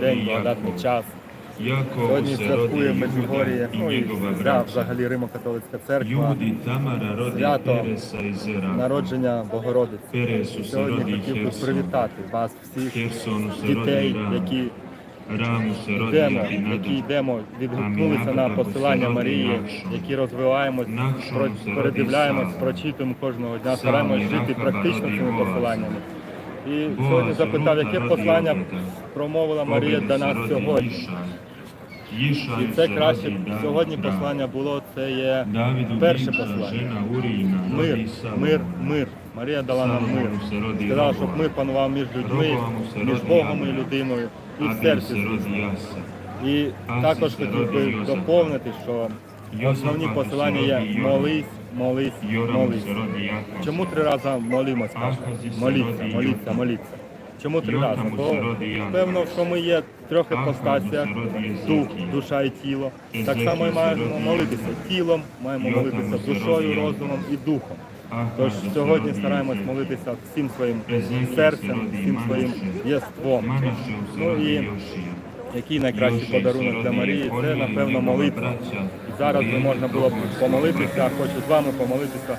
день, благодатний час. Сьогодні святкує роди Меджугор'я, ну і взагалі Римо-католицька церква, Свято народження Богородиці. Сьогодні хотів би привітати вас всіх дітей, які йдемо, які йдемо, відгукнулися на посилання Марії, які розвиваємось, передивляємось, прочитуємо кожного дня, стараємось жити практично цими посиланнями. І сьогодні запитав, яке послання промовила Марія до нас сьогодні. І це краще сьогодні послання було, це є перше послання. Мир, мир, мир. Марія дала нам мир. Сказала, щоб мир панував між людьми, між Богом і людиною, і в серці. І також хотів би доповнити, що основні посилання є молись, молись, молись. Чому три рази молимось? Моліться, моліться, моліться. Чому три рази? Бо певно, що ми є трьох іпостасіях, дух, душа і тіло. Так само і маємо молитися тілом, маємо молитися душою, розумом і духом. Тож сьогодні стараємось молитися всім своїм серцем, всім своїм єством. Ну і який найкращий подарунок для Марії, це напевно молитва. І зараз би можна було б помолитися, хочу з вами помолитися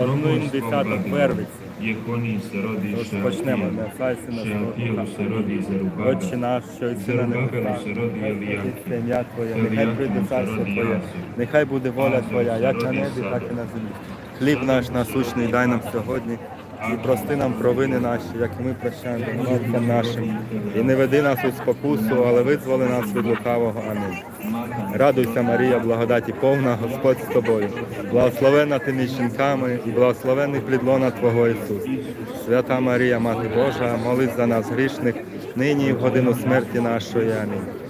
одним десяток вервиці. Тож почнемо. Нехай сина Святого Отче наш, що й сина не це ім'я Твоє, нехай прийде царство Твоє, нехай буде воля Твоя, як на небі, так і на землі. Хліб наш насущний дай нам сьогодні. І прости нам провини наші, як і ми прощаємо винуватцям нашим. І не веди нас у спокусу, але визволи нас від лукавого. Амінь. Радуйся, Марія, благодаті повна, Господь з тобою. Благословена ти між жінками і благословений плід лона Твого Ісус. Свята Марія, Мати Божа, молись за нас грішних, нині і в годину смерті нашої. Амінь.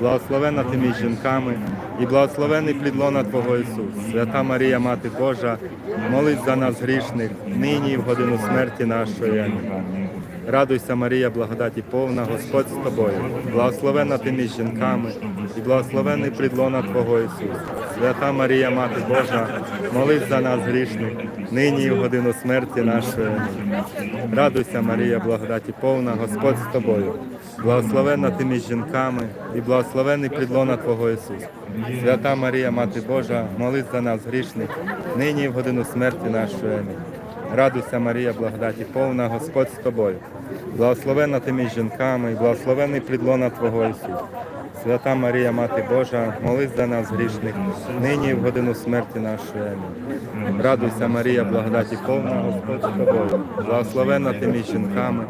Благословенна ти між жінками і благословений плід лона Твого Ісус. Свята Марія, Мати Божа, молись за нас грішних, нині і в годину смерті нашої. Радуйся, Марія, благодаті повна, Господь з тобою. Благословенна ти між жінками і благословений плід лона Твого Ісус. Свята Марія, Мати Божа, молись за нас грішних, нині і в годину смерті нашої. Радуйся, Марія, благодаті повна, Господь з тобою. Благословенна ти між жінками і благословений плід лона Твого Ісус. Свята Марія, Мати Божа, молись за нас грішних, нині в годину смерті нашої. Амінь. Радуйся, Марія, благодаті повна, Господь з тобою. Благословенна ти між жінками, і благословений плід лона Твого Ісус. Свята Марія, Мати Божа, молись за нас грішних, нині в годину смерті нашої. Амінь. Радуйся, Марія, благодаті повна, Господь з тобою. Благословенна ти між жінками,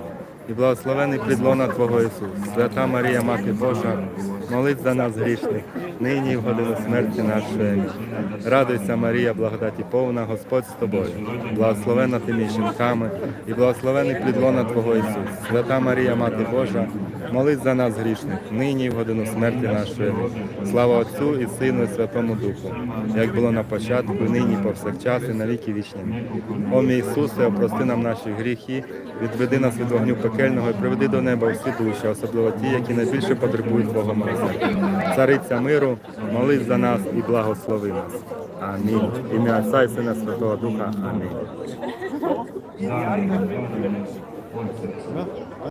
і благословений плідлона Твого Ісус. Свята Марія, Мати Божа, молись за нас грішних, нині і в годину смерті нашої. Радуйся, Марія, благодаті повна, Господь з тобою. благословена ти між жінками, і благословений плідлона Твого Ісус. Свята Марія, Мати Божа, молись за нас грішних, нині і в годину смерті нашої. Слава Отцю і Сину, і Святому Духу, як було на початку, нині, повсякчас, і на віки вічні. О мій Ісусе, опрости нам наші гріхи, відведи нас від вогню пекельного і приведи до неба всі душі, особливо ті, які найбільше потребують Твого милосердя. Цариця миру, молись за нас і благослови нас. Амінь. Ім'я Отця і Сина Святого Духа. Амінь.